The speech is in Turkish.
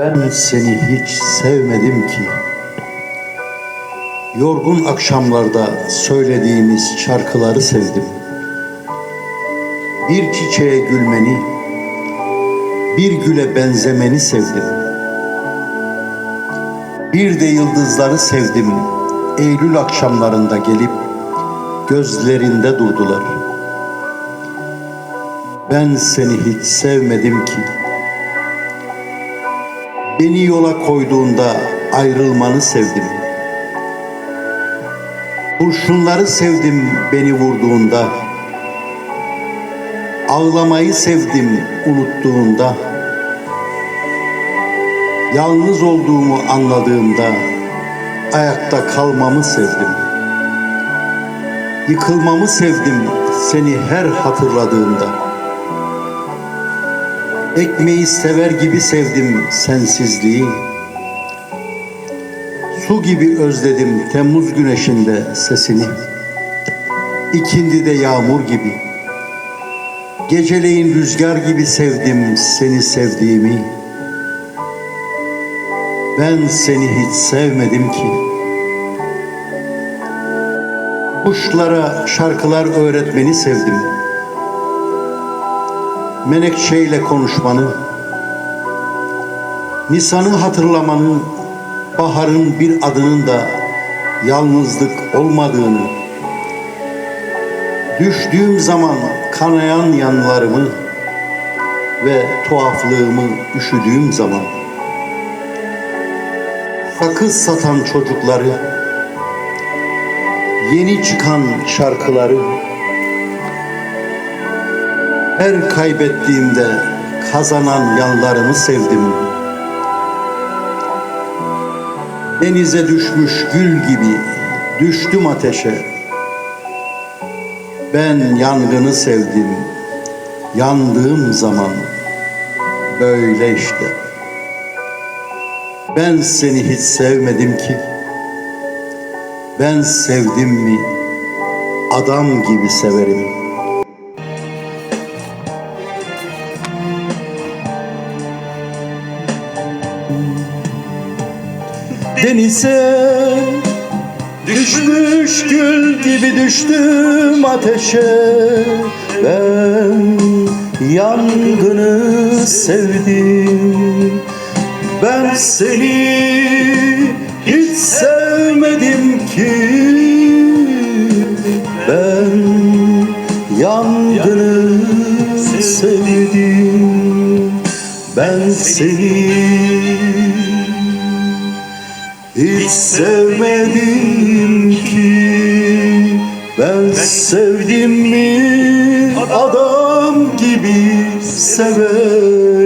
Ben seni hiç sevmedim ki. Yorgun akşamlarda söylediğimiz şarkıları sevdim. Bir çiçeğe gülmeni, bir güle benzemeni sevdim. Bir de yıldızları sevdim. Eylül akşamlarında gelip gözlerinde durdular. Ben seni hiç sevmedim ki. Beni yola koyduğunda ayrılmanı sevdim. Kurşunları sevdim beni vurduğunda. Ağlamayı sevdim unuttuğunda. Yalnız olduğumu anladığımda ayakta kalmamı sevdim. Yıkılmamı sevdim seni her hatırladığımda. Ekmeği sever gibi sevdim sensizliği. Su gibi özledim Temmuz güneşinde sesini. İkindi de yağmur gibi. Geceleyin rüzgar gibi sevdim seni sevdiğimi. Ben seni hiç sevmedim ki. Kuşlara şarkılar öğretmeni sevdim. Menekşeyle konuşmanı, Nisan'ı hatırlamanı, baharın bir adının da yalnızlık olmadığını, düştüğüm zaman kanayan yanlarımı ve tuhaflığımı üşüdüğüm zaman, sakız satan çocukları, yeni çıkan şarkıları, her kaybettiğimde kazanan yanlarını sevdim. Denize düşmüş gül gibi düştüm ateşe. Ben yangını sevdim. Yandığım zaman böyle işte. Ben seni hiç sevmedim ki. Ben sevdim mi adam gibi severim. Denize düşmüş gül gibi düştüm ateşe Ben yangını sevdim Ben seni hiç sevmedim ki. Ben yangını sevdim. Ben seni hiç sevmedim ki. Ben sevdim mi? Adam gibi severim